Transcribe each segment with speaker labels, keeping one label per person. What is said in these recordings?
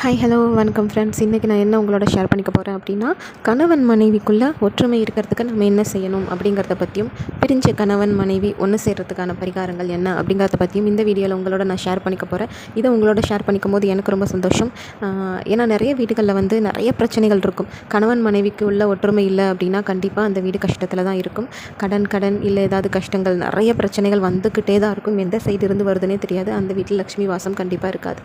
Speaker 1: Hi hello வணக்கம் friends இன்றைக்கி நான் என்ன உங்களோட ஷேர் பண்ணிக்க போகிறேன் அப்படின்னா கணவன் மனைவிக்குள்ளே ஒற்றுமை இருக்கிறதுக்கு நம்ம என்ன செய்யணும் அப்படிங்கிறத பற்றியும் பிரிஞ்ச கணவன் மனைவி ஒன்று சேர்கிறதுக்கான பரிகாரங்கள் என்ன அப்படிங்கிறத பற்றியும் இந்த வீடியோவில் உங்களோட நான் ஷேர் பண்ணிக்க போகிறேன் இதை உங்களோட ஷேர் பண்ணிக்கும் போது எனக்கு ரொம்ப சந்தோஷம். ஏன்னா நிறைய வீடுகளில் வந்து நிறைய பிரச்சனைகள் இருக்கும். கணவன் மனைவிக்கு உள்ள ஒற்றுமை இல்லை அப்படின்னா கண்டிப்பாக அந்த வீடு கஷ்டத்தில் தான் இருக்கும். கடன் கடன் இல்லை ஏதாவது கஷ்டங்கள் நிறைய பிரச்சனைகள் வந்துக்கிட்டே தான் இருக்கும். எந்த சைடு இருந்து வருதுன்னே தெரியாது. அந்த வீட்டில் லக்ஷ்மி வாசம் கண்டிப்பாக இருக்காது.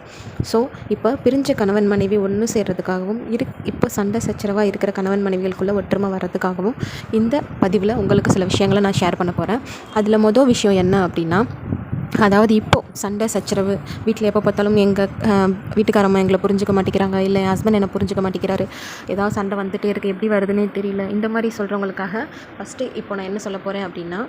Speaker 1: ஸோ இப்போ பிரிஞ்ச கணவன் மனைவி ஒன்று சேர்றதுக்காகவும் இரு இப்போ சண்டை சச்சரவாக இருக்கிற கணவன் மனைவிகளுக்குள்ளே ஒற்றுமை வர்றதுக்காகவும் இந்த பதிவில் உங்களுக்கு சில விஷயங்களை நான் ஷேர் பண்ண போகிறேன் அதில் மொதல் விஷயம் என்ன அப்படின்னா அதாவது இப்போது சண்டை சச்சரவு வீட்டில் எப்போ பார்த்தாலும் எங்கள் வீட்டுக்காரம்மா எங்களை புரிஞ்சுக்க மாட்டேங்கிறாங்க இல்லை என் ஹஸ்பண்ட் என்னை புரிஞ்சுக்க மாட்டேங்கிறாரு ஏதாவது சண்டை வந்துகிட்டே இருக்குது எப்படி வருதுன்னே தெரியல இந்த மாதிரி சொல்கிறவங்களுக்காக ஃபஸ்ட்டு இப்போ நான் என்ன சொல்ல போகிறேன் அப்படின்னா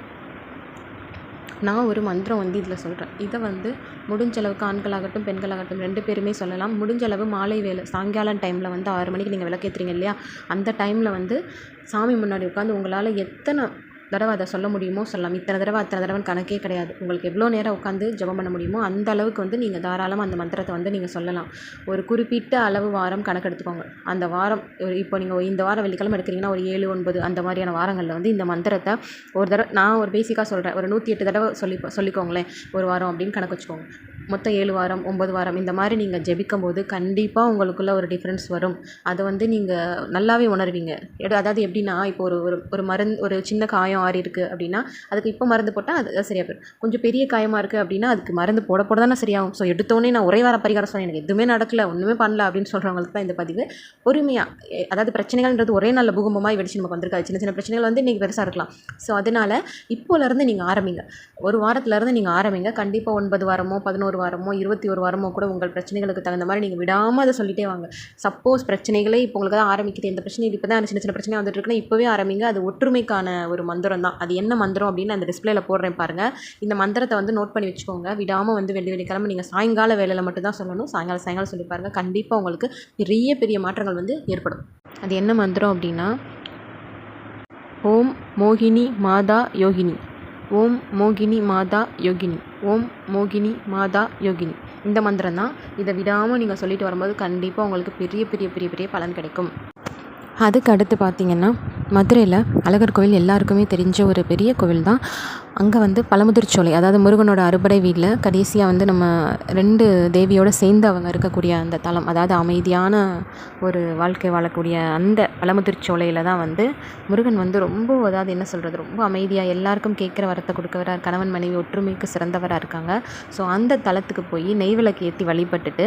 Speaker 1: நான் ஒரு மந்திரம் வந்து இதில் சொல்கிறேன். இதை வந்து முடிஞ்சளவுக்கு ஆண்களாகட்டும் பெண்களாகட்டும் ரெண்டு பேருமே சொல்லலாம். முடிஞ்சளவு மாலை வேலை சாயங்காலம் டைமில் வந்து ஆறு மணிக்கு நீங்கள் விளக்கேற்றுறீங்க இல்லையா? அந்த டைமில் வந்து சாமி முன்னாடி உட்காந்து உங்களால் எத்தனை தடவை அதை சொல்ல முடியுமோ சொல்லலாம். இத்தனை தடவை அத்தனை தடவை கணக்கே கிடையாது. உங்களுக்கு எவ்வளோ நேரம் உட்காந்து ஜபம் பண்ண முடியுமோ அந்த அளவுக்கு வந்து நீங்கள் தாராளமாக அந்த மந்திரத்தை வந்து நீங்கள் சொல்லலாம். ஒரு குறிப்பிட்ட அளவு வாரம் கணக்கு எடுத்துக்கோங்க. அந்த வாரம் ஒரு இப்போ நீங்கள் இந்த வாரம் வெள்ளிக்கிழமை எடுக்கிறீங்கன்னா ஒரு ஏழு ஒன்பது அந்த மாதிரியான வாரங்களில் வந்து இந்த மந்திரத்தை ஒரு தடவை நான் ஒரு பேசிக்காக சொல்கிறேன் ஒரு நூற்றி எட்டு தடவை சொல்லி சொல்லிக்கோங்களேன். ஒரு வாரம் அப்படின்னு கணக்கு வச்சுக்கோங்க. மொத்தம் ஏழு வாரம் ஒம்பது வாரம் இந்த மாதிரி நீங்கள் ஜெபிக்கும் போது கண்டிப்பாக உங்களுக்குள்ளே ஒரு டிஃப்ரென்ஸ் வரும். அதை வந்து நீங்கள் நல்லாவே உணர்வீங்க. எடு அதாவது எப்படின்னா இப்போ ஒரு ஒரு ஒரு மருந்து ஒரு சின்ன காயம் ஆறி இருக்குது அப்படின்னா அதுக்கு இப்போ மருந்து போட்டால் அது சரியாக போயிடும். கொஞ்சம் பெரிய காயமாக இருக்குது அப்படின்னா அதுக்கு மருந்து போட போட தானே சரியாகும். ஸோ எடுத்தோடனே நான் ஒரே வார பரிகாரம் சொன்னேன். எனக்கு எதுவுமே நடக்கல ஒன்றுமே பண்ணல அப்படின்னு சொல்கிறவங்களுக்கு தான் இந்த பதிவு. பொறுமையாக அதாவது பிரச்சனைகள்ன்றது ஒரே நல்ல பூகம்பமாக வெடிச்சு நமக்கு வந்திருக்காது. சின்ன சின்ன பிரச்சனைகள் வந்து இன்றைக்கி பெருசாக இருக்கலாம். ஸோ அதனால் இப்போலேருந்து நீங்கள் ஆரம்பிங்க. ஒரு வாரத்துலேருந்து நீங்கள் ஆரம்பிங்க. கண்டிப்பாக ஒன்பது வாரமோ பதினோரு வாரமோ இருபத்தி ஒரு வாரமோ கூட உங்கள் பிரச்சனைகளுக்கு தகுந்த மாதிரி நீங்கள் விடாமல் அதை சொல்லிட்டே வாங்க. சப்போஸ் பிரச்சனைகளே இப்போ உங்களுக்கு தான் ஆரம்பிக்குது. இந்த பிரச்சனை இப்போ தான் சின்ன சின்ன பிரச்சனை வந்துட்டு இருக்குன்னா இப்போவே ஆரம்பிங்க. அது ஒற்றுமைக்கான ஒரு மந்திரம் தான். அது என்ன மந்திரம் அப்படின்னு அந்த டிஸ்பிளேல போடுறேன் பாருங்கள் இந்த மந்திரத்தை வந்து நோட் பண்ணி வச்சுக்கோங்க. விடாமல் வந்து வெள்ளி வெள்ளிக்கிழமை நீங்கள் சாயங்கால வேலையில் மட்டும் தான் சொல்லணும். சாயங்காலம் சாயங்காலம் சொல்லி பாருங்கள் கண்டிப்பாக உங்களுக்கு பெரிய பெரிய மாற்றங்கள் வந்து ஏற்படும். அது என்ன மந்திரம் அப்படின்னா ஓம் மோகினி மாதா யோகினி. ஓம் மோகினி மாதா யோகினி. ஓம் மோகினி மாதா யோகினி. இந்த மந்திரம் தான் இதை விடாமல் நீங்கள் சொல்லிட்டு வரும்போது கண்டிப்பாக உங்களுக்கு பெரிய பெரிய பெரிய பெரிய பலன் கிடைக்கும். அதுக்கு அடுத்து பார்த்திங்கன்னா மதுரையில் அழகர் கோவில் எல்லாருக்குமே தெரிஞ்ச ஒரு பெரிய கோவில் தான் அங்கே வந்து பழமுதிர் சோலை அதாவது முருகனோட அறுபடை வீட்டில் கடைசியாக வந்து நம்ம ரெண்டு தேவியோடு சேர்ந்து அவங்க இருக்கக்கூடிய அந்த தலம் அதாவது அமைதியான ஒரு வாழ்க்கை வாழக்கூடிய அந்த பழமுதிர்ச்சோலையில் தான் வந்து முருகன் வந்து ரொம்ப அதாவது என்ன சொல்கிறது ரொம்ப அமைதியாக எல்லாருக்கும் கேட்குற வரத்தை கொடுக்கவரார் கணவன் மனைவி ஒற்றுமைக்கு சிறந்தவராக இருக்காங்க. ஸோ அந்த தலத்துக்கு போய் நெய் விளக்கு ஏற்றி வழிபட்டுட்டு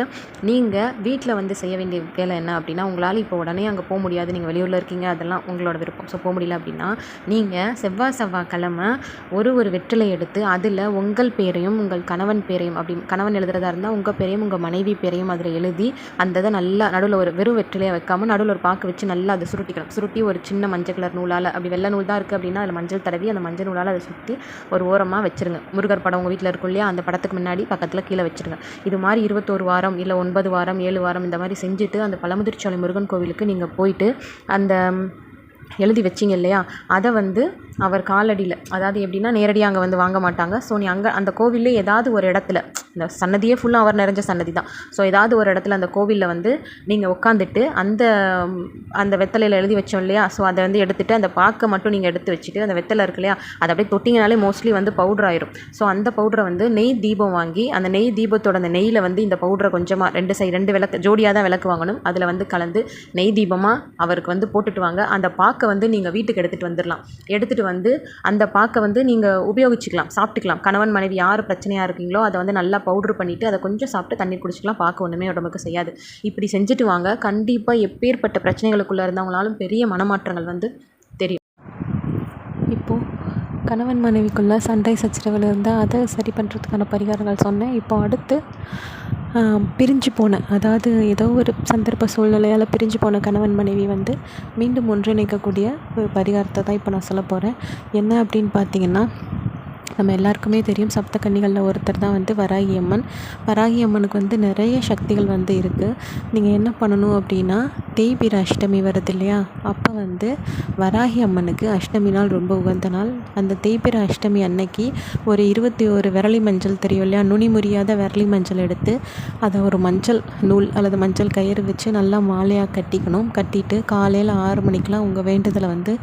Speaker 1: நீங்கள் வீட்டில் வந்து செய்ய வேண்டிய வேலை என்ன அப்படின்னா உங்களால் இப்போ உடனே அங்கே போக முடியாது. நீங்கள் வெளியூரில் இருக்கீங்க அதெல்லாம் உங்களோட விருப்பம். ஸோ போக முடியல அப்படின்னா நீங்கள் செவ்வாய் செவ்வாய் கிழமை ஒரு ஒரு வெற்றிலை எடுத்து அதில் உங்கள் பேரையும் உங்கள் கணவன் பேரையும் அப்படி கணவன் எழுதுறதா இருந்தால் உங்கள் பேரையும் உங்கள் மனைவி பேரையும் அதில் எழுதி அந்த இதை நல்லா நடுவில் ஒரு வெறும் வெற்றிலையை வைக்காமல் நடுவில் ஒரு பாக்கு வச்சு நல்லா அதை சுருட்டிக்கணும். சுருட்டி ஒரு சின்ன மஞ்சள் கலர் நூலால் அப்படி வெள்ளை நூல் தான் இருக்குது அப்படின்னா அதில் மஞ்சள் தடவி அந்த மஞ்சள் நூலால் அதை சுற்றி ஒரு ஓரமாக வச்சுருங்க. முருகர் படம் உங்கள் வீட்டில் இருக்கும் இல்லையா? அந்த படத்துக்கு முன்னாடி பக்கத்தில் கீழே வச்சுருங்க. இது மாதிரி இருபத்தோரு வாரம் இல்லை ஒன்பது வாரம் ஏழு வாரம் இந்த மாதிரி செஞ்சுட்டு அந்த பழமுதிர்ச்சோலை முருகன் கோவிலுக்கு நீங்கள் போயிட்டு அந்த எழுதி வச்சிங்க இல்லையா? அதை வந்து அவர் காலடியில் அதாவது எப்படின்னா நேரடியாக அங்கே வந்து வாங்க மாட்டாங்க. ஸோ நீ அங்கே அந்த கோவில்லே ஏதாவது ஒரு இடத்துல சன்னதியே ஃபுல்லாக அவர் நிறைஞ்ச சன்னதி தான். ஸோ ஏதாவது ஒரு இடத்துல அந்த கோவிலில் வந்து நீங்கள் உட்காந்துட்டு அந்த அந்த வெத்தலையில் எழுதி வச்சோம் இல்லையா? ஸோ அதை வந்து எடுத்துகிட்டு அந்த பாக்கை மட்டும் நீங்கள் எடுத்து வச்சுட்டு அந்த வெத்தலை இருக்கு இல்லையா? அதை அப்படியே தொட்டிங்கனாலே மோஸ்ட்லி வந்து பவுடர் ஆயிரும். ஸோ அந்த பவுடரை வந்து நெய் தீபம் வாங்கி அந்த நெய் தீபத்தோட அந்த நெய்யில் வந்து இந்த பவுடரை கொஞ்சமாக ரெண்டு சைடு ரெண்டு விளக்கு ஜோடியாக தான் விளக்கு வாங்கணும். அதில் வந்து கலந்து நெய் தீபமாக அவருக்கு வந்து போட்டுட்டு வாங்க. அந்த பாக்கை வந்து நீங்கள் வீட்டுக்கு எடுத்துகிட்டு வந்துடலாம் எடுத்துகிட்டு வந்து அந்த பாக்கை வந்து நீங்கள் உபயோகிச்சுக்கலாம் சாப்பிட்டுக்கலாம். கணவன் மனைவி யார் பிரச்சனையாக இருக்கீங்களோ அதை வந்து நல்லா பவுட்ரு பண்ணிவிட்டு அதை கொஞ்சம் சாப்பிட்டு தண்ணி குடிச்சிக்கலாம். பார்க்க ஒன்றுமே உடம்புக்கு செய்யாது. இப்படி செஞ்சுட்டு வாங்க. கண்டிப்பாக எப்பேற்பட்ட பிரச்சனைகளுக்குள்ளே இருந்தவங்களாலும் பெரிய மனமாற்றங்கள் வந்து தெரியும்.
Speaker 2: இப்போது கணவன் மனைவிக்குள்ளே சண்டை சச்சரவில் இருந்தால் அதை சரி பண்ணுறதுக்கான பரிகாரங்கள் சொன்னேன். இப்போ அடுத்து பிரிஞ்சு போன அதாவது ஏதோ ஒரு சந்தர்ப்ப சூழ்நிலையால் பிரிஞ்சு போன கணவன் மனைவி வந்து மீண்டும் ஒன்றிணைக்கக்கூடிய ஒரு பரிகாரத்தை தான் இப்போ நான் சொல்ல போகிறேன் என்ன அப்படின்னு பார்த்தீங்கன்னா நம்ம எல்லாருக்குமே தெரியும். சப்த கன்னிகளில் ஒருத்தர் தான் வந்து வராகி அம்மன் வராகி அம்மனுக்கு வந்து நிறைய சக்திகள் வந்து இருக்குது நீங்கள் என்ன பண்ணணும் அப்படின்னா தேய்பிர அஷ்டமி வருது இல்லையா? அப்போ வந்து வராகி அம்மனுக்கு அஷ்டமி நாள் ரொம்ப உகந்த நாள். அந்த தேய்பிர அஷ்டமி அன்னைக்கு ஒரு இருபத்தி ஒரு விரலி மஞ்சள் தெரியும் இல்லையா? நுனி முறியாத விரலி மஞ்சள் எடுத்து அதை ஒரு மஞ்சள் நூல் அல்லது மஞ்சள் கயிறு வச்சு நல்லா மாலையாக கட்டிக்கணும். கட்டிட்டு காலையில் ஆறு மணிக்கெலாம் உங்கள் வேண்டுதலை வந்து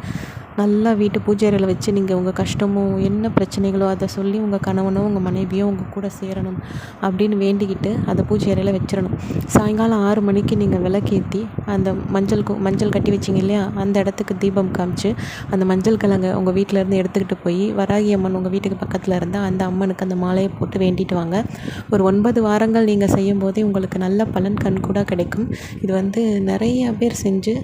Speaker 2: நல்லா வீட்டு பூஜை அறையில் வச்சு நீங்கள் உங்கள் கஷ்டமோ என்ன பிரச்சனைகளோ அதை சொல்லி உங்கள் கணவனோ உங்கள் மனைவியோ உங்கள் கூட சேரணும் அப்படின்னு வேண்டிக்கிட்டு அதை பூஜை அறையில் வச்சிடணும். சாயங்காலம் ஆறு மணிக்கு நீங்கள் விளக்கேற்றி அந்த மஞ்சள் மஞ்சள் கட்டி வச்சிங்க இல்லையா? அந்த இடத்துக்கு தீபம் காமிச்சு அந்த மஞ்சள் கிழங்க உங்கள் வீட்டிலேருந்து எடுத்துக்கிட்டு போய் வராகி அம்மன் உங்கள் வீட்டுக்கு பக்கத்தில் இருந்தால் அந்த அம்மனுக்கு அந்த மாலையை போட்டு வேண்டிட்டு வாங்க. ஒரு ஒன்பது வாரங்கள் நீங்கள் செய்யும் போதே உங்களுக்கு நல்ல பலன் கண்கூட கிடைக்கும். இது வந்து நிறைய பேர் செஞ்சு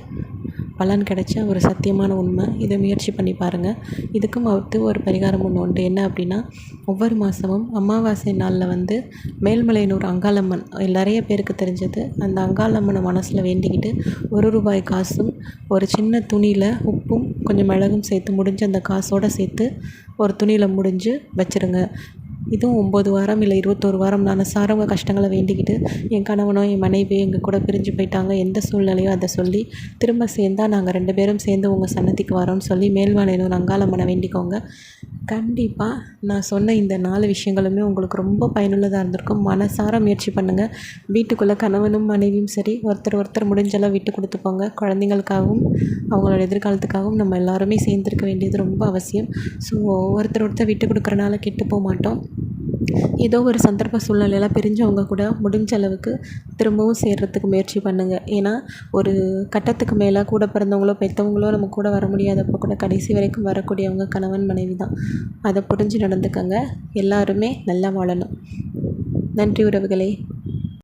Speaker 2: பலன் கிடைச்ச ஒரு சத்தியமான உண்மை. இதை முயற்சி பண்ணி பாருங்கள் இதுக்கும் அடுத்து ஒரு பரிகாரம் ஒன்று உண்டு. என்ன அப்படின்னா ஒவ்வொரு மாதமும் அமாவாசை நாளில் வந்து மேல்மலையனூர் அங்காளம்மன் நிறைய பேருக்கு தெரிஞ்சது. அந்த அங்காளம்மனை மனசில் வேண்டிக்கிட்டு ஒரு ரூபாய் காசும் ஒரு சின்ன துணியில் உப்பும் கொஞ்சம் மிளகும் சேர்த்து முடிஞ்சு அந்த காசோடு சேர்த்து ஒரு துணியில் முடிஞ்சு வச்சுருங்க. இதுவும் ஒம்பது வாரம் இல்லை இருபத்தோரு வாரம் நான் சாரவங்க கஷ்டங்களை வேண்டிக்கிட்டு என் கணவனோ என் மனைவி எங்கள் கூட பிரிஞ்சு போயிட்டாங்க. எந்த சூழ்நிலையோ அதை சொல்லி திரும்ப சேர்ந்தால் நாங்கள் ரெண்டு பேரும் சேர்ந்து உங்கள் சன்னதிக்கு வரோம்னு சொல்லி மேல்வாளையனூர் அங்காளம்மனை வேண்டிக்கோங்க. கண்டிப்பாக நான் சொன்ன இந்த நாலு விஷயங்களுமே உங்களுக்கு ரொம்ப பயனுள்ளதாக இருந்திருக்கும். மனசார முயற்சி பண்ணுங்கள் வீட்டுக்குள்ளே கணவனும் மனைவியும் சரி ஒருத்தர் ஒருத்தர் முடிஞ்சளவு விட்டு கொடுத்துப்போங்க குழந்தைங்களுக்காகவும் அவங்களோட எதிர்காலத்துக்காகவும் நம்ம எல்லாருமே சேர்ந்துருக்க வேண்டியது ரொம்ப அவசியம். ஸோ ஒருத்தர் ஒருத்தர் விட்டு கொடுக்குறனால கெட்டு போக மாட்டோம். ஏதோ ஒரு சந்தர்ப்ப சூழ்நிலையில பிரிஞ்சவங்க கூட முடிஞ்ச அளவுக்கு திரும்பவும் சேர்றதுக்கு முயற்சி பண்ணுங்கள் ஏன்னா ஒரு கட்டத்துக்கு மேலே கூட பிறந்தவங்களோ பெற்றவங்களோ நம்ம கூட வர முடியாதப்போ கூட கடைசி வரைக்கும் வரக்கூடியவங்க கணவன் மனைவி தான். அதை புரிஞ்சு நடந்துக்கங்க. எல்லாருமே நல்லா வாழணும். நன்றி உறவுகளே.